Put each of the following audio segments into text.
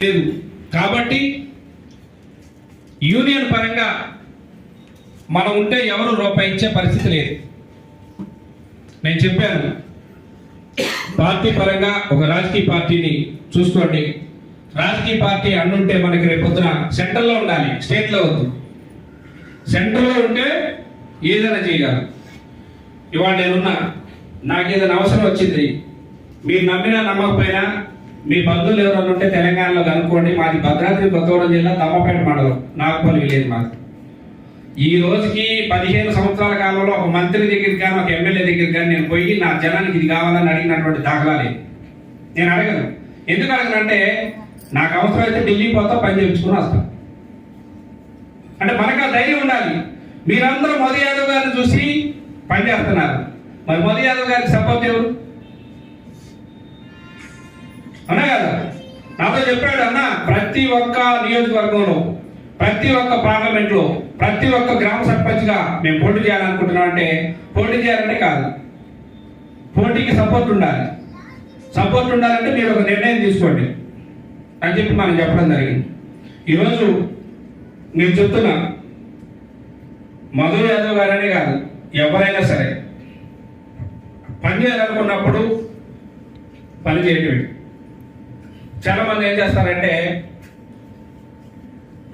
లేదు కాబట్టి యూనియన్ పరంగా మనం ఉంటే ఎవరు రూపాయి పరిస్థితి లేదు. నేను చెప్పాను పార్టీ పరంగా ఒక రాజకీయ పార్టీని చూసుకోండి. రాజకీయ పార్టీ అన్నుంటే మనకి రేపొద్దున సెంట్రల్లో ఉండాలి స్టేట్లో వద్దు. సెంట్రల్లో ఉంటే ఏదైనా చేయగలం ఇవాళ నేనున్నా నాకు ఏదైనా అవసరం వచ్చింది మీరు నమ్మినా నమ్మకపోయినా మీ బంధువులు ఎవరైనా ఉంటే తెలంగాణలో కనుక్కోండి. మాది భద్రాద్రి కొత్తగూడెం జిల్లా తమ్మపేట మండలం. నాగపల్లి విలేజ్ మాది ఈ రోజుకి పదిహేను సంవత్సరాల కాలంలో ఒక మంత్రి దగ్గరికి కానీ ఒక ఎమ్మెల్యే దగ్గరికి కానీ నేను పోయి నా జనానికి ఇది కావాలని అడిగినటువంటి దాఖలా లేదు నేను అడగను. ఎందుకు అడగనంటే నాకు అవసరమైతే ఢిల్లీ పోతా పని చేయించుకుని వస్తాను అంటే మనకు ఆ ధైర్యం ఉండాలి. మీరందరూ మోదీ యాదవ్ గారిని చూసి పనిచేస్తున్నారు మరి మోదీ యాదవ్ గారికి సపోర్ట్ ఎవరు? అన్నా కదా నాతో చెప్పాడు అన్న ప్రతి ఒక్క నియోజకవర్గంలో ప్రతి ఒక్క పార్లమెంట్లో ప్రతి ఒక్క గ్రామ సర్పంచ్గా మేము పోటీ చేయాలనుకుంటున్నాం అంటే పోటీ చేయాలంటే కాదు. పోటీకి సపోర్ట్ ఉండాలి. సపోర్ట్ ఉండాలంటే మీరు ఒక నిర్ణయం తీసుకోండి అని చెప్పి మనం చెప్పడం జరిగింది. ఈరోజు నేను చెప్తున్నా మధు యాదవ్ గారనే కాదు ఎవరైనా సరే పని చేయాలనుకున్నప్పుడు పని చేయటమే. చాలా మంది ఏం చేస్తారంటే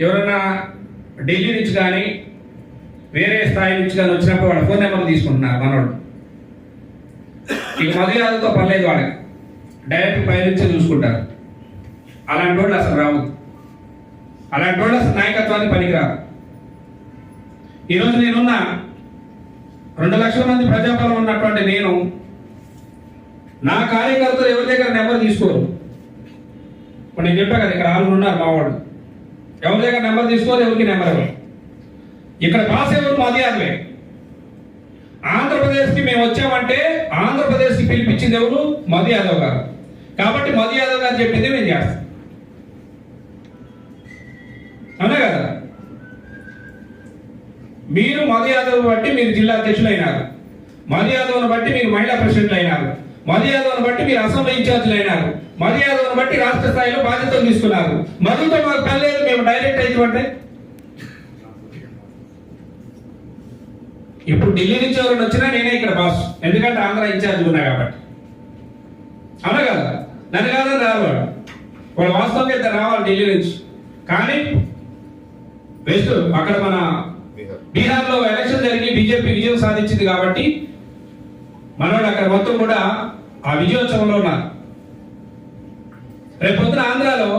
ఎవరైనా ఢిల్లీ నుంచి కానీ వేరే స్థాయి నుంచి కానీ వచ్చినప్పుడు వాళ్ళ ఫోన్ నెంబర్ తీసుకుంటున్నారు మనోడు ఇక మధు పర్లేదు వాళ్ళకి. డైరెక్ట్ పై నుంచే చూసుకుంటారు. అలాంటి వాళ్ళు అసలు రావు. అలాంటి వాళ్ళు అసలు నాయకత్వానికి పనికిరాదు ఈరోజు నేనున్న రెండు లక్షల మంది ప్రజాబలం ఉన్నటువంటి నేను నా కార్యకర్తలు ఎవరి దగ్గర నెంబర్ తీసుకోరు. ఇప్పుడు నేను చెప్పా కదా ఇక్కడ ఆరుగురు ఉన్నారు మా వాళ్ళు. ఎవరి దగ్గర నెంబర్ తీసుకోవాలి ఎవరికి నెంబర్ ఇవ్వరు ఇక్కడ పాస్ ఎవరు మాది ఆంధ్రప్రదేశ్కి మేము వచ్చామంటే ఆంధ్రప్రదేశ్కి పిలిపించింది ఎవరు? మధు యాదవ్ గారు. కాబట్టి మధు యాదవ్ గారు చెప్పింది మేము చేస్తాం. అవునా కదా? మీరు మధు యాదవ్ బట్టి మీరు జిల్లా అధ్యక్షులు అయినారు మధు యాదవ్ను బట్టి మీరు మహిళా ప్రెసిడెంట్లు అయినారు మధు యాదవ్ను బట్టి మీరు అసెంబ్లీ ఇన్ఛార్జీలు అయినారు. మధు యాదవ్ను బట్టి రాష్ట్ర స్థాయిలో బాధ్యతలు తీసుకున్నారు. మధుతో మాకు పని లేదు మేము డైరెక్ట్ అయితే ఇప్పుడు ఢిల్లీ నుంచి ఎవరైనా వచ్చినా నేనే ఇక్కడ బాస్ ఎందుకంటే ఆంధ్ర ఇన్ఛార్జ్ ఉన్నా కాబట్టి. అవునా కదా? నన్ను కాదని రావాలి వాళ్ళు వాస్తవంగా ఇద్దరు రావాలి ఢిల్లీ నుంచి. కానీ వెస్ట్. అక్కడ మన బీహార్లో ఎలక్షన్ జరిగి బీజేపీ విజయం సాధించింది కాబట్టి మనోడు అక్కడ మొత్తం కూడా ఆ విజయోత్సవంలో ఉన్నారు. రేపు పొద్దున ఆంధ్రాలో